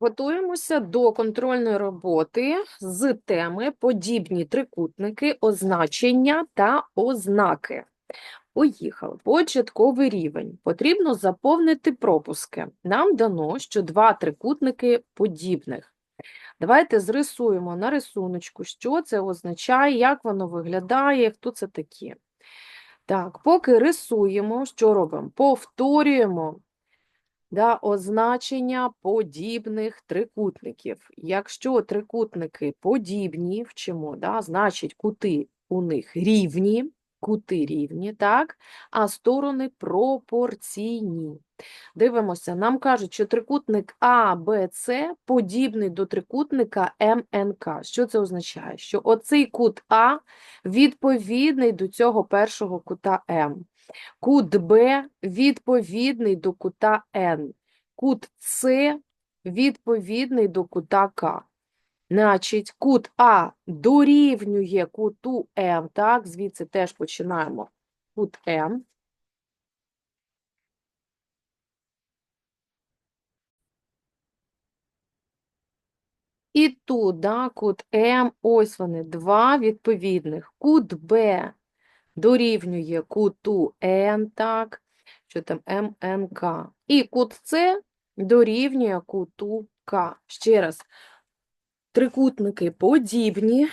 Готуємося до контрольної роботи з теми подібні трикутники, означення та ознаки. Поїхали. Початковий рівень. Потрібно заповнити пропуски. Нам дано, що два трикутники подібних. Давайте зрисуємо на рисуночку, що це означає, як воно виглядає, хто це такі. Так, поки рисуємо, що робимо? Повторюємо да, означення подібних трикутників. Якщо трикутники подібні, вчимо, да, значить кути у них рівні, кути рівні, так, а сторони пропорційні. Дивимося, нам кажуть, що трикутник АБЦ подібний до трикутника МНК. Що це означає? Що оцей кут А відповідний до цього першого кута М. Кут Б відповідний до кута Н. Кут С відповідний до кута К. Значить, кут А дорівнює куту М, так, звідси теж починаємо. Кут М. І тут, да, кут М, ось вони, два відповідних. Кут Б дорівнює куту Н, так, що там МНК. І кут С дорівнює куту К. Ще раз, трикутники подібні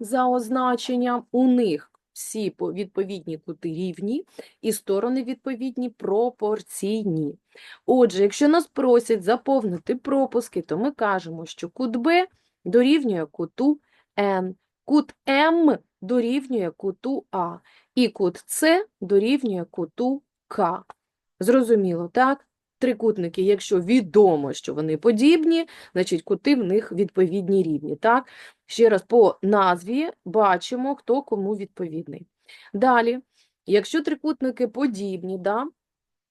за означенням, у них всі відповідні кути рівні і сторони відповідні пропорційні. Отже, якщо нас просять заповнити пропуски, то ми кажемо, що кут Б дорівнює куту Н, кут М дорівнює куту А, і кут С дорівнює куту К. Зрозуміло, так? Трикутники, якщо відомо, що вони подібні, значить кути в них відповідні рівні, так? Ще раз по назві бачимо, хто кому відповідний. Далі, якщо трикутники подібні, да,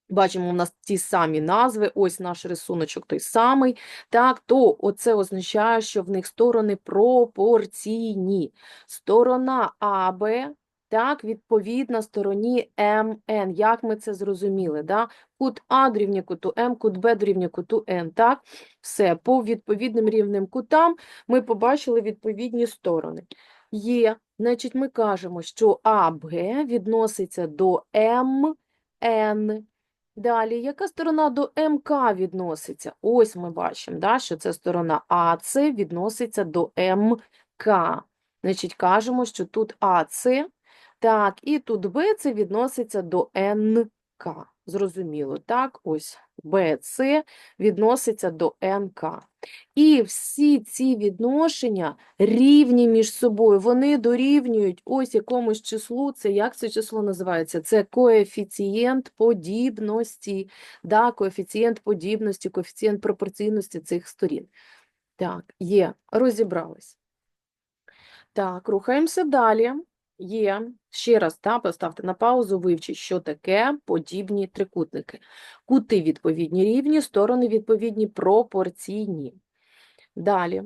бачимо, у нас ті самі назви, ось наш рисуночок той самий, так, то оце означає, що в них сторони пропорційні. Сторона АБ, так, відповідна стороні МН. Як ми це зрозуміли? Да? Кут А дорівнює куту М, кут Б дорівнює куту Н. Так? Все, по відповідним рівним кутам ми побачили відповідні сторони. Є, значить, ми кажемо, що АБ відноситься до МН. Далі, яка сторона до МК відноситься? Ось ми бачимо, да, що це сторона АЦ відноситься до МК. Значить, кажемо, що тут АЦ, так, і тут Б це відноситься до НК. Зрозуміло, так? Ось БЦ відноситься до НК. І всі ці відношення рівні між собою. Вони дорівнюють ось якомусь числу. Це як це число називається? Це коефіцієнт подібності. Да, коефіцієнт подібності, коефіцієнт пропорційності цих сторін. Так, є, розібрались. Так, рухаємося далі. Є, ще раз, та, поставте на паузу, вивчіть, що таке подібні трикутники. Кути відповідні рівні, сторони відповідні пропорційні. Далі.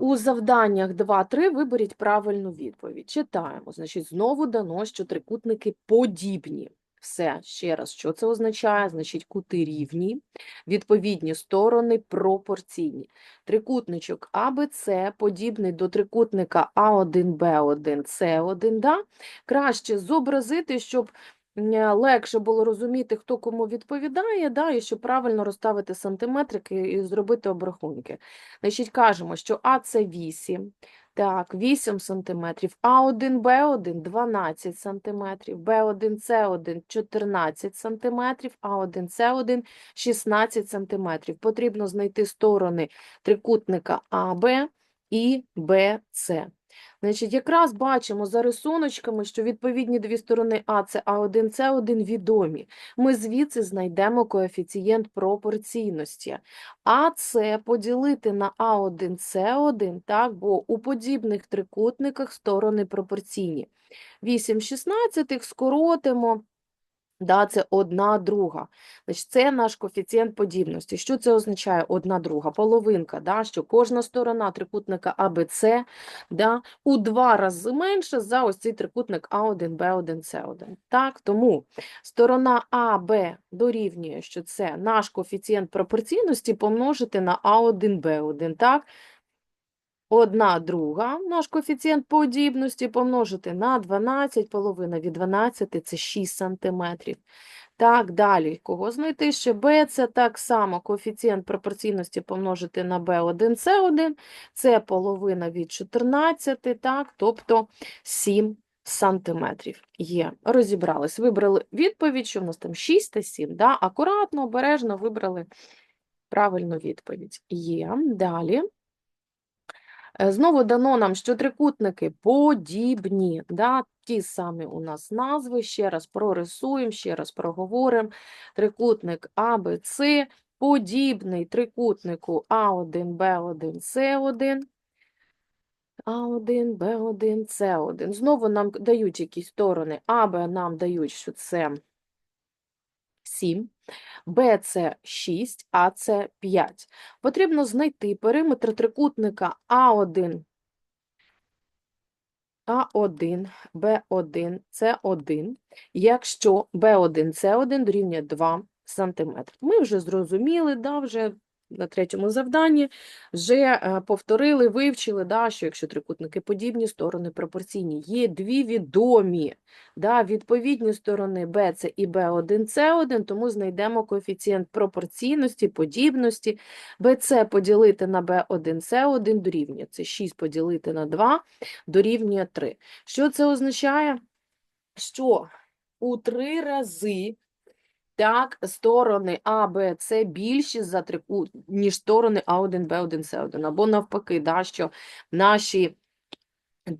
У завданнях 2-3 виберіть правильну відповідь. Читаємо. Значить, знову дано, що трикутники подібні. Все, ще раз, що це означає? Значить, кути рівні, відповідні сторони пропорційні. Трикутничок АБЦ подібний до трикутника А1, Б1, С1. Да? Краще зобразити, щоб легше було розуміти, хто кому відповідає, да? і щоб правильно розставити сантиметрики і зробити обрахунки. Значить, кажемо, що А це 8, так, 8 сантиметрів, А1, Б1 – 12 сантиметрів, Б1, С1 – 14 сантиметрів, А1, С1 – 16 сантиметрів. Потрібно знайти сторони трикутника АБ і БЦ. Значить, якраз бачимо за рисуночками, що відповідні дві сторони А це А1, С1 відомі. Ми звідси знайдемо коефіцієнт пропорційності. АС поділити на А1, С1, так, бо у подібних трикутниках сторони пропорційні. 8 шістнадцятих скоротимо Да, це одна друга. Значить, це наш коефіцієнт подібності. Що це означає одна друга? Половинка, да, що кожна сторона трикутника АБЦ да, у два рази менше за ось цей трикутник А1, Б1, С1. Так, тому сторона АБ дорівнює, що це наш коефіцієнт пропорційності помножити на А1, Б1. Так? Одна друга, наш коефіцієнт подібності помножити на 12, половина від 12 – це 6 сантиметрів. Так, далі, кого знайти ще b – це так само коефіцієнт пропорційності помножити на b1, c1, це половина від 14, так, тобто 7 сантиметрів є. Розібрались, вибрали відповідь, що в нас там 6 та 7, да? акуратно, обережно вибрали правильну відповідь. Є, далі. Е, Знову дано нам, що трикутники подібні, да? ті самі у нас назви, ще раз прорисуємо, ще раз проговоримо. Трикутник АБЦ подібний трикутнику А1, Б1, С1. А1, Б1, С1. Знову нам дають якісь сторони. АБ нам дають, що це 7. Б це 6, А це 5. Потрібно знайти периметр трикутника А1, А1, Б1, С1, якщо Б1, С1 дорівнює 2 см. Ми вже зрозуміли, да, вже на третьому завданні, вже е, повторили, вивчили, да, що якщо трикутники подібні, сторони пропорційні. Є дві відомі да, відповідні сторони B і B1, C1, тому знайдемо коефіцієнт пропорційності, подібності. BC поділити на B1, C1 дорівнює. Це 6 поділити на 2 дорівнює 3. Що це означає? Що у три рази так, сторони А, Б, С більші за трикут, ніж сторони А1, Б1, С1. Або навпаки, да, що наші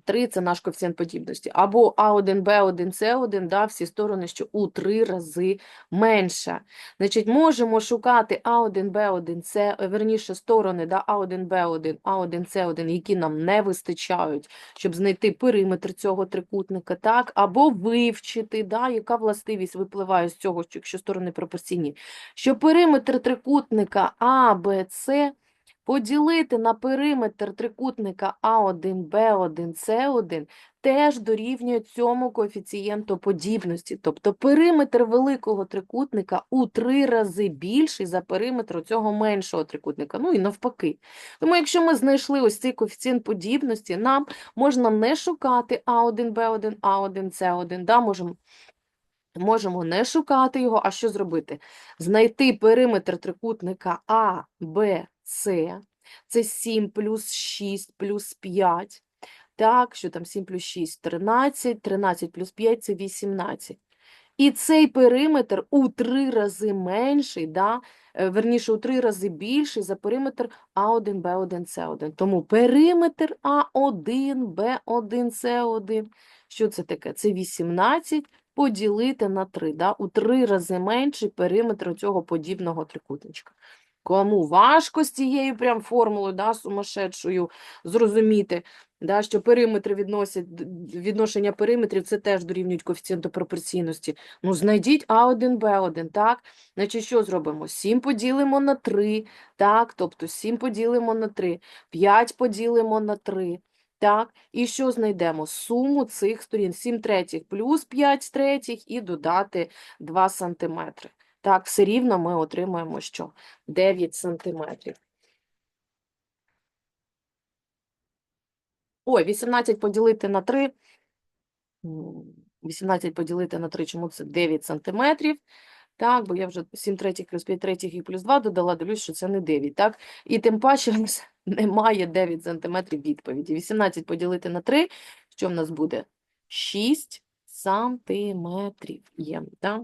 3 – це наш коефіцієнт подібності. Або А1, Б1, С1, да, всі сторони, що у 3 рази менше. Значить, можемо шукати А1, Б1, С, верніше, сторони да, А1, Б1, А1, С1, які нам не вистачають, щоб знайти периметр цього трикутника, так, або вивчити, да, яка властивість випливає з цього, якщо сторони пропорційні, що периметр трикутника АБЦ поділити на периметр трикутника А1, Б1, С1 теж дорівнює цьому коефіцієнту подібності. Тобто периметр великого трикутника у три рази більший за периметр цього меншого трикутника. Ну і навпаки. Тому якщо ми знайшли ось цей коефіцієнт подібності, нам можна не шукати А1, Б1, А1, С1, да, можемо Можемо не шукати його, а що зробити? Знайти периметр трикутника А, Б, С. Це 7 плюс 6 плюс 5. Так, що там 7 плюс 6 – 13, 13 плюс 5 – це 18. І цей периметр у три рази менший, да? е, верніше, у три рази більший за периметр А1, Б1, С1. Тому периметр А1, Б1, С1, що це таке? Це 18 поділити на 3, да? у три рази менший периметр цього подібного трикутничка. Кому важко з цією прям формулою, да, сумасшедшою, зрозуміти, да, що периметри відносять, відношення периметрів це теж дорівнюють коефіцієнту пропорційності. Ну, знайдіть А1, Б1, так? Значить, що зробимо? 7 поділимо на 3, так? Тобто 7 поділимо на 3, 5 поділимо на 3, так? І що знайдемо? Суму цих сторін. 7 третіх плюс 5 третіх і додати 2 сантиметри. Так, все рівно ми отримаємо що? 9 сантиметрів. Ой, 18 поділити на 3. 18 поділити на 3, чому це 9 сантиметрів? Так, бо я вже 7 третіх плюс 5 третіх і плюс 2 додала, дивлюсь, що це не 9, так? І тим паче немає 9 сантиметрів відповіді. 18 поділити на 3, що в нас буде? 6 сантиметрів є, так?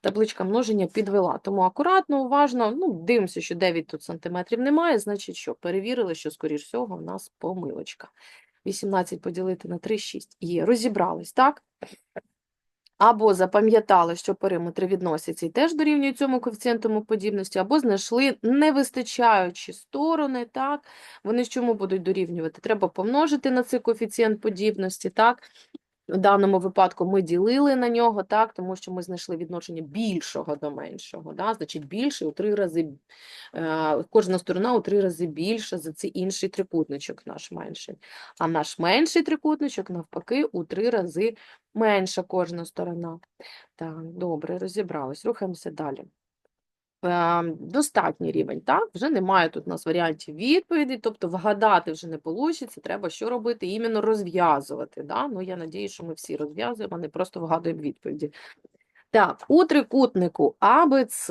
Табличка множення підвела, тому акуратно, уважно, ну, дивимося, що 9 тут сантиметрів немає, значить що? Перевірили, що, скоріш всього, в нас помилочка. 18 поділити на 3, 6. Є, розібрались, так? Або запам'ятали, що периметри відносяться і теж дорівнюють цьому коефіцієнту подібності, або знайшли невистачаючі сторони, так? Вони ж чому будуть дорівнювати? Треба помножити на цей коефіцієнт подібності, так? В даному випадку ми ділили на нього, так, тому що ми знайшли відношення більшого до меншого. Да? Значить, більше у три рази, е, кожна сторона у три рази більша за цей інший трикутничок наш менший. А наш менший трикутничок, навпаки, у три рази менша кожна сторона. Так, добре, розібрались. Рухаємося далі. Е, достатній рівень, так? Вже немає тут у нас варіантів відповіді, тобто вгадати вже не вийде, треба що робити? Іменно розв'язувати. Да? Ну, я надію, що ми всі розв'язуємо, а не просто вгадуємо відповіді. Так, у трикутнику АБЦ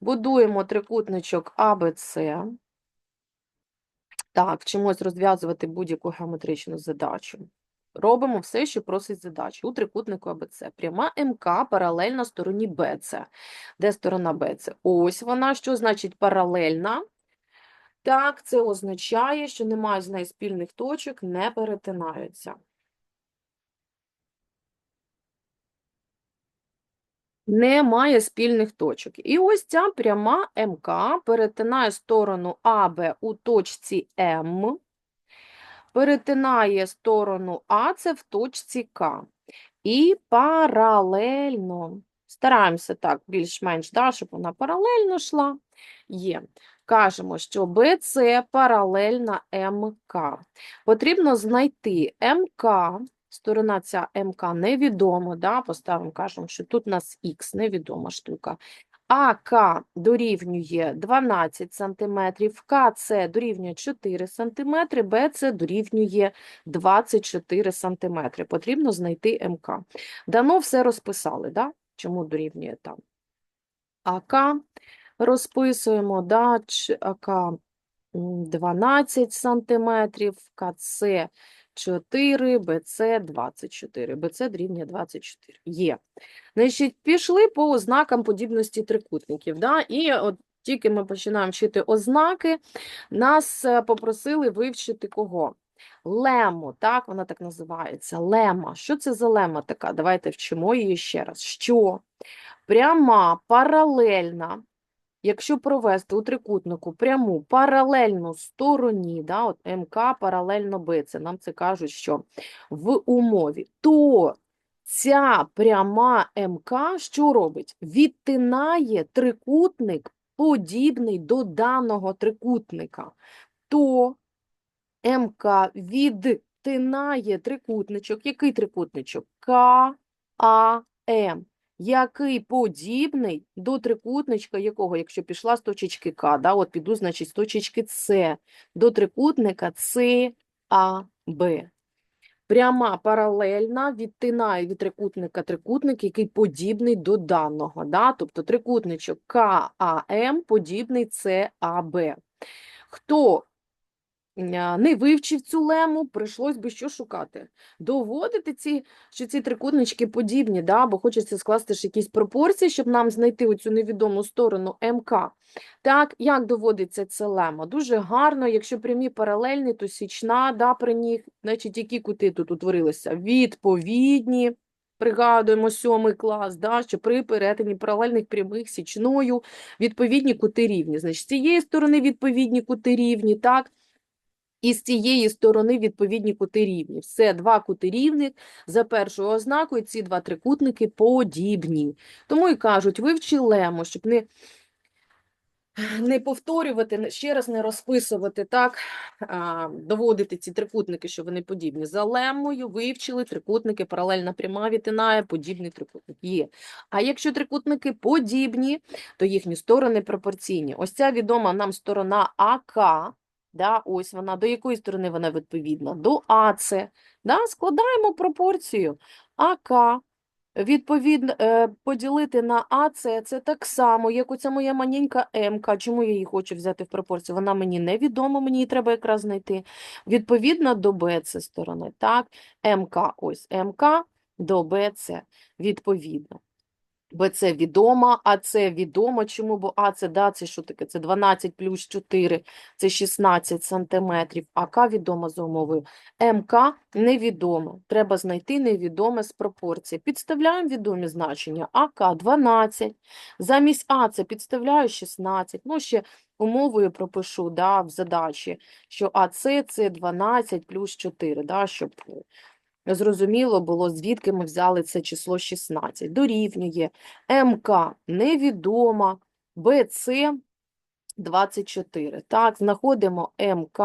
будуємо трикутничок АБЦ. Так, вчимось розв'язувати будь-яку геометричну задачу. Робимо все, що просить задача. У трикутнику АБЦ. Пряма МК паралельна стороні БЦ. Де сторона БЦ? Ось вона. Що значить паралельна? Так, це означає, що немає з нею спільних точок, не перетинаються. Немає спільних точок. І ось ця пряма МК перетинає сторону АБ у точці М, перетинає сторону АЦ в точці К. І паралельно. Стараємося так більш-менш, да, щоб вона паралельно йшла. Є. Кажемо, що БЦ паралельна МК. Потрібно знайти МК, сторона ця МК невідома, да, поставимо, кажемо, що тут у нас Х, невідома штука. АК дорівнює 12 см, КЦ дорівнює 4 см, БЦ дорівнює 24 см. Потрібно знайти МК. Дано все розписали, да? чому дорівнює там. АК розписуємо, да? АК 12 см, КЦ 4, БЦ 24. БЦ дорівнює 24. Є. Значить, пішли по ознакам подібності трикутників. Да? І от тільки ми починаємо вчити ознаки, нас е, попросили вивчити кого? Лему, так, вона так називається. Лема. Що це за лема така? Давайте вчимо її ще раз. Що пряма паралельна, якщо провести у трикутнику пряму паралельну стороні, да, от МК паралельно Б, це нам це кажуть, що в умові, то ця пряма МК що робить? Відтинає трикутник, подібний до даного трикутника. То МК відтинає трикутничок. Який трикутничок? КАМ. Який подібний до трикутничка, якого, якщо пішла з точечки К, да, от піду, значить, з точечки С, до трикутника САБ. Пряма паралельна відтинає від трикутника трикутник, який подібний до даного. Да? Тобто трикутничок КАМ подібний САБ. Хто не вивчив цю лему, прийшлось би що шукати? Доводити ці, що ці трикутнички подібні, да? бо хочеться скласти ж якісь пропорції, щоб нам знайти оцю невідому сторону МК. Так, як доводиться це лема? Дуже гарно, якщо прямі паралельні, то січна да, при них, значить, які кути тут утворилися? Відповідні. Пригадуємо сьомий клас, да, що при перетині паралельних прямих січною відповідні кути рівні. Значить, з цієї сторони відповідні кути рівні, так? І з цієї сторони відповідні кути рівні. Все, два кути рівних за першою ознакою ці два трикутники подібні. Тому і кажуть, вивчи лему, щоб не, не повторювати, ще раз не розписувати, так, а, доводити ці трикутники, що вони подібні. За лемою вивчили трикутники, паралельна пряма відтинає, подібний трикутник є. А якщо трикутники подібні, то їхні сторони пропорційні. Ось ця відома нам сторона АК, да, ось вона, до якої сторони вона відповідна? До АЦ. Да, складаємо пропорцію. АК відповідно е, поділити на АЦ, це так само, як оця моя маленька МК. Чому я її хочу взяти в пропорцію? Вона мені невідома, мені її треба якраз знайти. Відповідно до БЦ сторони, так? МК, ось МК до БЦ, відповідно. БЦ відома, АЦ відома. Чому? Бо АЦ, да, це що таке? Це 12 плюс 4, це 16 сантиметрів. АК відома за умовою. МК невідомо. Треба знайти невідоме з пропорції. Підставляємо відомі значення. АК 12. Замість АЦ підставляю 16. Ну, ще умовою пропишу да, в задачі, що АЦ це 12 плюс 4, да, щоб зрозуміло було, звідки ми взяли це число 16. Дорівнює МК невідома, БЦ 24. Так, знаходимо МК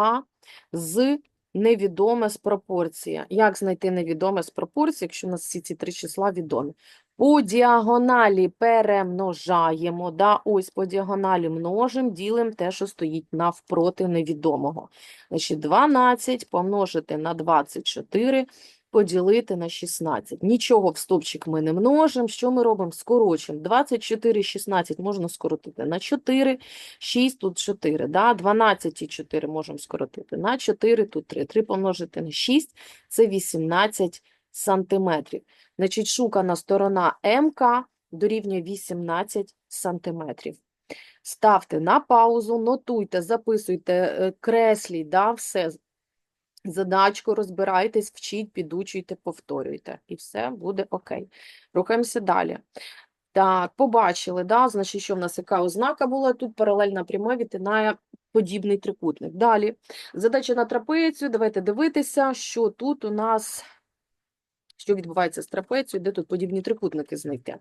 з невідоме з пропорції. Як знайти невідоме з пропорції, якщо у нас всі ці три числа відомі? По діагоналі перемножаємо, да, ось по діагоналі множимо, ділимо те, що стоїть навпроти невідомого. Значить, 12 помножити на 24, поділити на 16. Нічого в стовпчик ми не множимо. Що ми робимо? Скорочуємо. 24 16 можна скоротити на 4, 6 тут 4, да? 12 і 4 можемо скоротити на 4, тут 3. 3 помножити на 6 – це 18 сантиметрів. Значить, шукана сторона МК дорівнює 18 сантиметрів. Ставте на паузу, нотуйте, записуйте, е, кресліть, да, все. Задачку розбирайтесь, вчіть, підучуйте, повторюйте. І все буде окей. Рухаємося далі. Так, побачили, да? Значить, що в нас яка ознака була? Тут паралельна пряма відтинає подібний трикутник. Далі. Задача на трапецію. Давайте дивитися, що тут у нас, що відбувається з трапецією, де тут подібні трикутники знайти.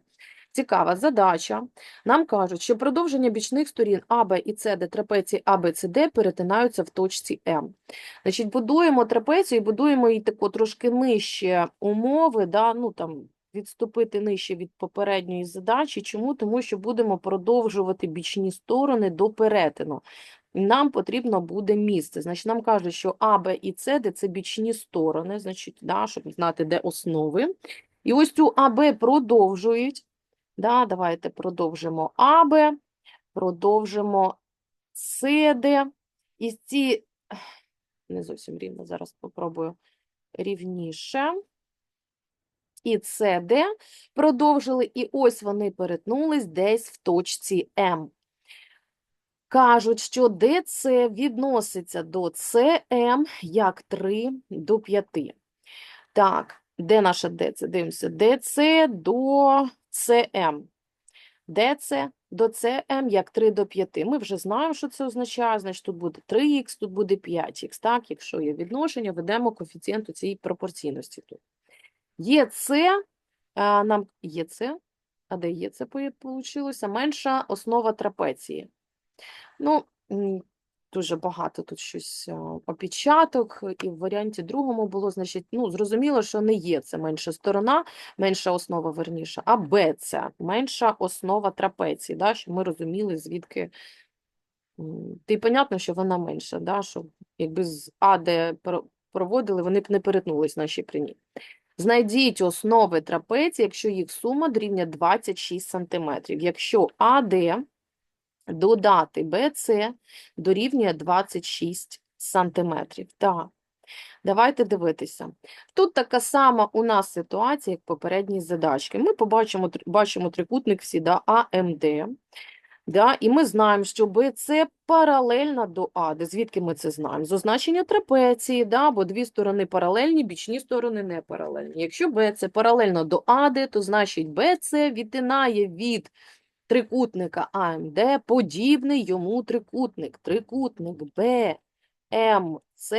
Цікава задача. Нам кажуть, що продовження бічних сторін АБ і СД трапеції АБЦД перетинаються в точці М. Значить, будуємо трапецію і будуємо її тако трошки нижче умови, да, ну там відступити нижче від попередньої задачі. Чому? Тому що будемо продовжувати бічні сторони до перетину. Нам потрібно буде місце. Значить, нам кажуть, що А, Б і С, це бічні сторони, значить, да, щоб знати, де основи. І ось цю АБ продовжують. Да, давайте продовжимо АБ, продовжимо СД. І ці, не зовсім рівно, зараз попробую рівніше. І СД продовжили, і ось вони перетнулись десь в точці М. Кажуть, що ДЦ відноситься до СМ як 3 до 5. Так, де наша ДЦ? Дивимося, ДЦ до СМ. ДЦ до СМ як 3 до 5. Ми вже знаємо, що це означає. Значить, тут буде 3х, тут буде 5х. Так, якщо є відношення, ведемо коефіцієнт у цій пропорційності тут. ЄЦ, а, нам ЄЦ, а де ЄЦ вийшло? Менша основа трапеції. Ну, дуже багато тут щось опечаток, і в варіанті другому було, значить, ну, зрозуміло, що не є це менша сторона, менша основа, верніше, а Б це менша основа трапеції, да, щоб ми розуміли, звідки. Ти понятно, що вона менша, да, що якби з А, де проводили, вони б не перетнулись наші прямі. Знайдіть основи трапеції, якщо їх сума дорівнює 26 см. Якщо АД додати БЦ дорівнює 26 сантиметрів. Так, давайте дивитися. Тут така сама у нас ситуація, як попередні задачки. Ми побачимо бачимо трикутник всі, да, АМД. Да, і ми знаємо, що БЦ паралельна до АД. Звідки ми це знаємо? З означення трапеції, да, бо дві сторони паралельні, бічні сторони не паралельні. Якщо БЦ паралельно до АД, то значить БЦ відтинає від трикутника АМД подібний йому трикутник. Трикутник БМЦ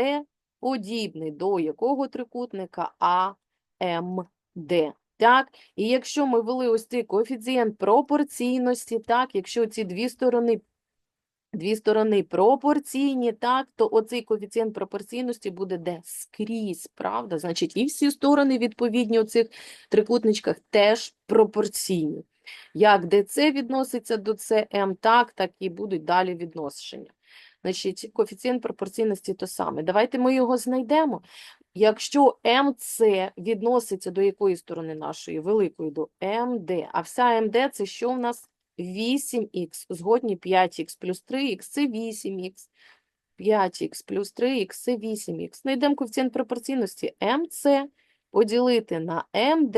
подібний до якого трикутника АМД. Так, і якщо ми ввели ось цей коефіцієнт пропорційності, так, якщо ці дві сторони, дві сторони пропорційні, так, то оцей коефіцієнт пропорційності буде де? Скрізь, правда? Значить, і всі сторони відповідні у цих трикутничках теж пропорційні. Як ДЦ відноситься до СМ, так, так і будуть далі відношення. Значить, коефіцієнт пропорційності то саме. Давайте ми його знайдемо. Якщо МЦ відноситься до якої сторони нашої? Великої, до МД. А вся МД це що в нас? 8х. Згодні 5х плюс 3х це 8х. 5х плюс 3х це 8х. Знайдемо коефіцієнт пропорційності МЦ поділити на МД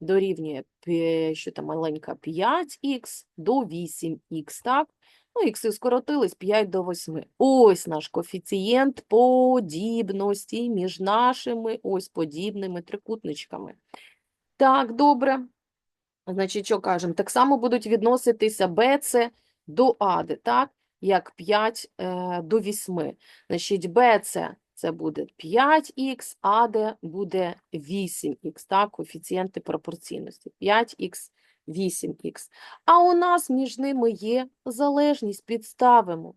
дорівнює, що там маленька, 5х до 8х, так? Ну, ікси скоротились 5 до 8. Ось наш коефіцієнт подібності між нашими ось подібними трикутничками. Так, добре. Значить, що кажемо? Так само будуть відноситися BC до AD, так? Як 5 е, до 8. Значить, BC це буде 5х, АД буде 8х, так, коефіцієнти пропорційності. 5х, 8х. А у нас між ними є залежність, підставимо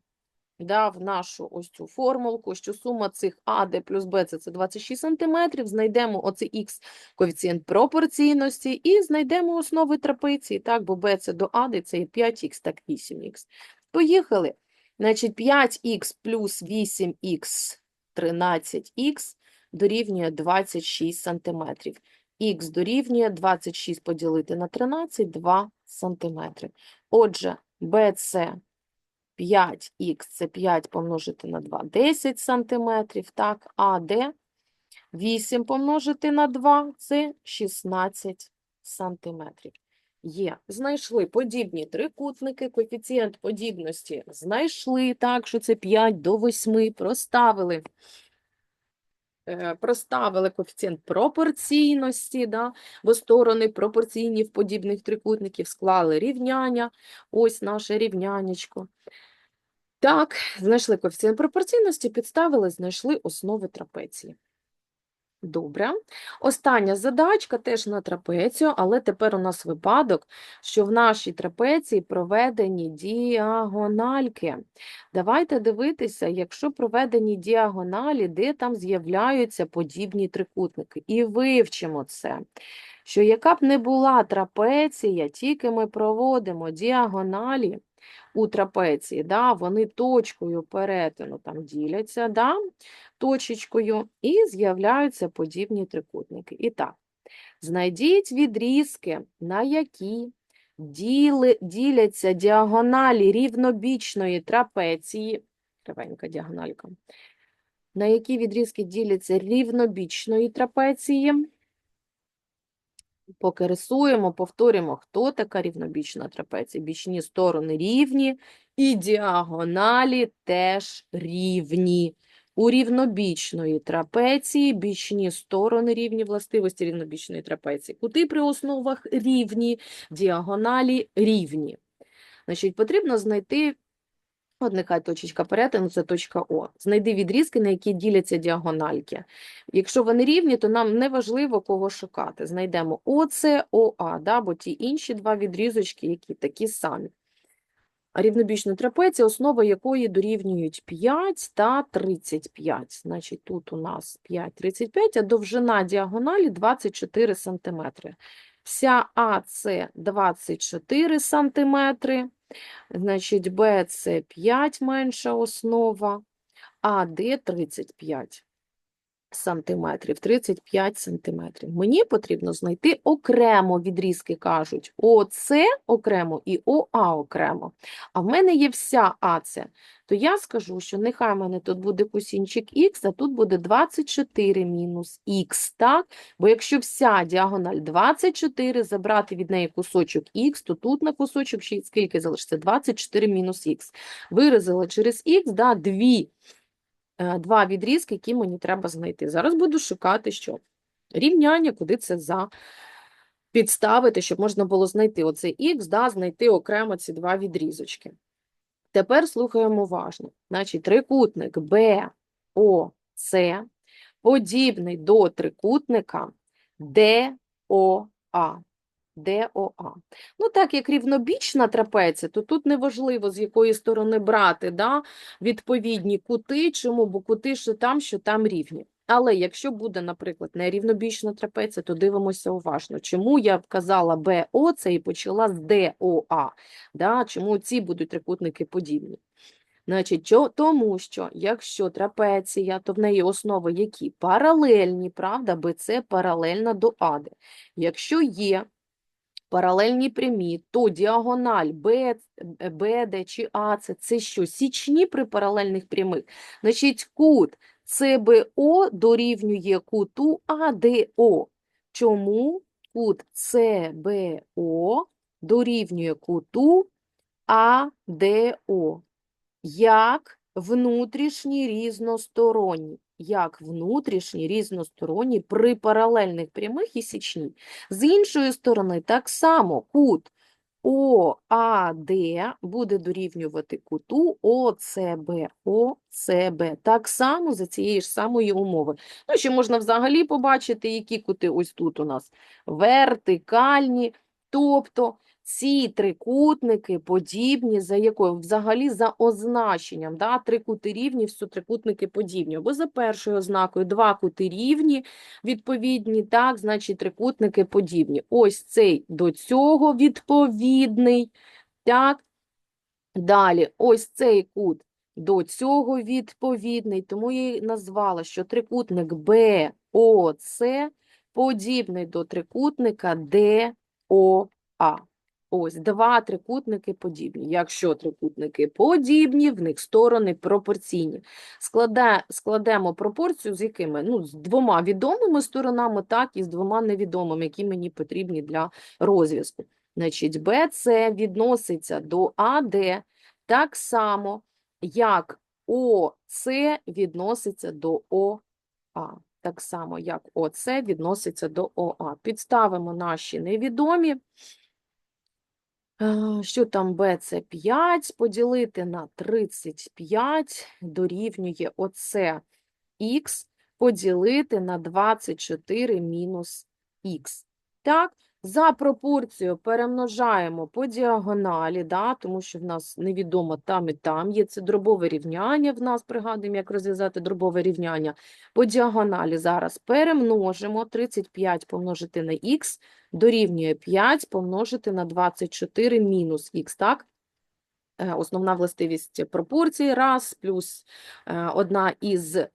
да, в нашу ось цю формулку, що сума цих АД плюс БЦ це 26 см, знайдемо оцей х коефіцієнт пропорційності і знайдемо основи трапеції, так, бо БЦ до АД це є 5х, так 8х. Поїхали. Значить, 5х плюс 8х 13х дорівнює 26 см. Х дорівнює 26 поділити на 13 – 2 см. Отже, BC 5х – це 5 помножити на 2 – 10 см, так, АД 8 помножити на 2 – це 16 см. Є. Знайшли подібні трикутники, коефіцієнт подібності знайшли, так, що це 5 до 8, проставили. е, Проставили коефіцієнт пропорційності, да, бо сторони пропорційні в подібних трикутників, склали рівняння, ось наше рівнянечко. Так, знайшли коефіцієнт пропорційності, підставили, знайшли основи трапеції. Добре. Остання задачка теж на трапецію, але тепер у нас випадок, що в нашій трапеції проведені діагональки. Давайте дивитися, якщо проведені діагоналі, де там з'являються подібні трикутники. І вивчимо це, що яка б не була трапеція, тільки ми проводимо діагоналі у трапеції, да, вони точкою перетину там діляться, да, точечкою, і з'являються подібні трикутники. І так, знайдіть відрізки, на які діли, діляться діагоналі рівнобічної трапеції, кривенька діагональка, на які відрізки діляться рівнобічної трапеції. Поки рисуємо, повторюємо, хто така рівнобічна трапеція. Бічні сторони рівні і діагоналі теж рівні. У рівнобічної трапеції бічні сторони рівні властивості рівнобічної трапеції. Кути при основах рівні, діагоналі рівні. Значить, потрібно знайти, нехай точечка перетину, це точка О. Знайди відрізки, на які діляться діагональки. Якщо вони рівні, то нам не важливо, кого шукати. Знайдемо ОЦ, ОА, да, бо ті інші два відрізочки, які такі самі. Рівнобічна трапеція, основа якої дорівнюють 5 та 35. Значить, тут у нас 5, 35, а довжина діагоналі 24 см. Вся АЦ 24 см, значить, БЦ 5 менша основа, а Д 35 сантиметрів, 35 сантиметрів. Мені потрібно знайти окремо відрізки, кажуть, ОЦ окремо і ОА окремо. А в мене є вся АЦ. То я скажу, що нехай в мене тут буде косінчик Х, а тут буде 24 мінус Х, так? Бо якщо вся діагональ 24, забрати від неї кусочок Х, то тут на кусочок ще скільки залишиться? 24 мінус Х. Виразила через Х, да, дві е, два відрізки, які мені треба знайти. Зараз буду шукати що? Рівняння, куди це за підставити, щоб можна було знайти оцей х, да, знайти окремо ці два відрізочки. Тепер слухаємо уважно. Значить, трикутник БОЦ подібний до трикутника ДОА. ДОА. Ну, так як рівнобічна трапеція, то тут неважливо, з якої сторони брати да, відповідні кути. Чому? Бо кути, що там, що там рівні. Але якщо буде, наприклад, нерівнобічна трапеція, то дивимося уважно. Чому я вказала БО це і почала з ДОА? Да? Чому ці будуть трикутники подібні? Значить, тому що якщо трапеція, то в неї основи які? Паралельні, правда? БЦ паралельна до АД. Якщо є паралельні прямі, то діагональ Б, БД чи АЦ – це що? Січні при паралельних прямих. Значить, кут ЦБО дорівнює куту АДО. Чому кут ЦБО дорівнює куту АДО? Як внутрішні різносторонні. Як внутрішні різносторонні при паралельних прямих і січні. З іншої сторони, так само кут ОАД буде дорівнювати куту ОЦБ. ОЦБ. Так само за цієї ж самої умови. Ну, ще можна взагалі побачити, які кути ось тут у нас вертикальні. Тобто ці трикутники подібні за якою? Взагалі за означенням. Да? Три кути рівні, всі трикутники подібні. Або за першою ознакою два кути рівні, відповідні, так, значить трикутники подібні. Ось цей до цього відповідний. Так. Далі, ось цей кут до цього відповідний. Тому я й назвала, що трикутник БОЦ подібний до трикутника ДОА. Ось два трикутники подібні. Якщо трикутники подібні, в них сторони пропорційні. Складе, складемо пропорцію з якими? Ну, з двома відомими сторонами, так, і з двома невідомими, які мені потрібні для розв'язку. Значить, BC відноситься до АД так само, як ОЦ відноситься до ОА. Так само, як ОЦ відноситься до ОА. Підставимо наші невідомі. Е, Що там b це 5, поділити на 35 дорівнює оце х поділити на 24 мінус х. Так, за пропорцією перемножаємо по діагоналі, да, тому що в нас невідомо там і там є це дробове рівняння, в нас пригадуємо, як розв'язати дробове рівняння. По діагоналі зараз перемножимо 35 помножити на х дорівнює 5 помножити на 24 мінус х, так? Е, Основна властивість пропорції раз плюс е, одна із е,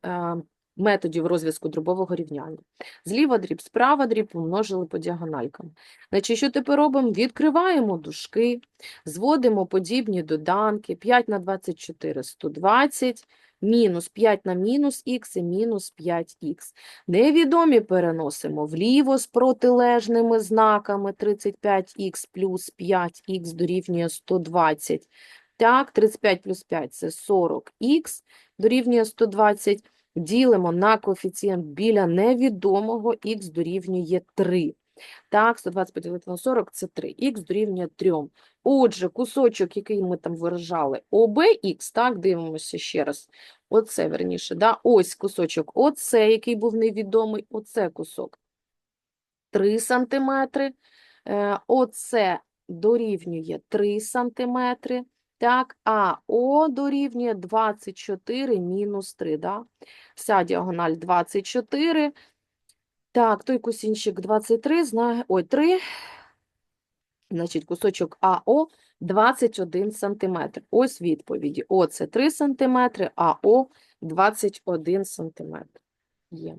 методів розв'язку дробового рівняння. Зліва дріб, справа дріб помножили по діагональкам. Значить, що тепер робимо? Відкриваємо дужки, зводимо подібні доданки. 5 на 24 – 120, мінус 5 на мінус х і мінус 5х. Невідомі переносимо вліво з протилежними знаками 35х плюс 5х дорівнює 120. Так, 35 плюс 5 – це 40х дорівнює 120. Ділимо на коефіцієнт біля невідомого х дорівнює 3. Так, 120 поділити на 40 – це 3. х дорівнює 3. Отже, кусочок, який ми там виражали, ОБХ, так, дивимося ще раз. Оце, верніше, да? ось кусочок, оце, який був невідомий, оце кусок 3 сантиметри, е, оце дорівнює 3 сантиметри, так, а О дорівнює 24 мінус 3, да? Вся діагональ 24, так, той кусінчик 23, знає, ой, 3, значить, кусочок АО 21 сантиметр. Ось відповіді. О – це 3 сантиметри, а О – 21 сантиметр. Є.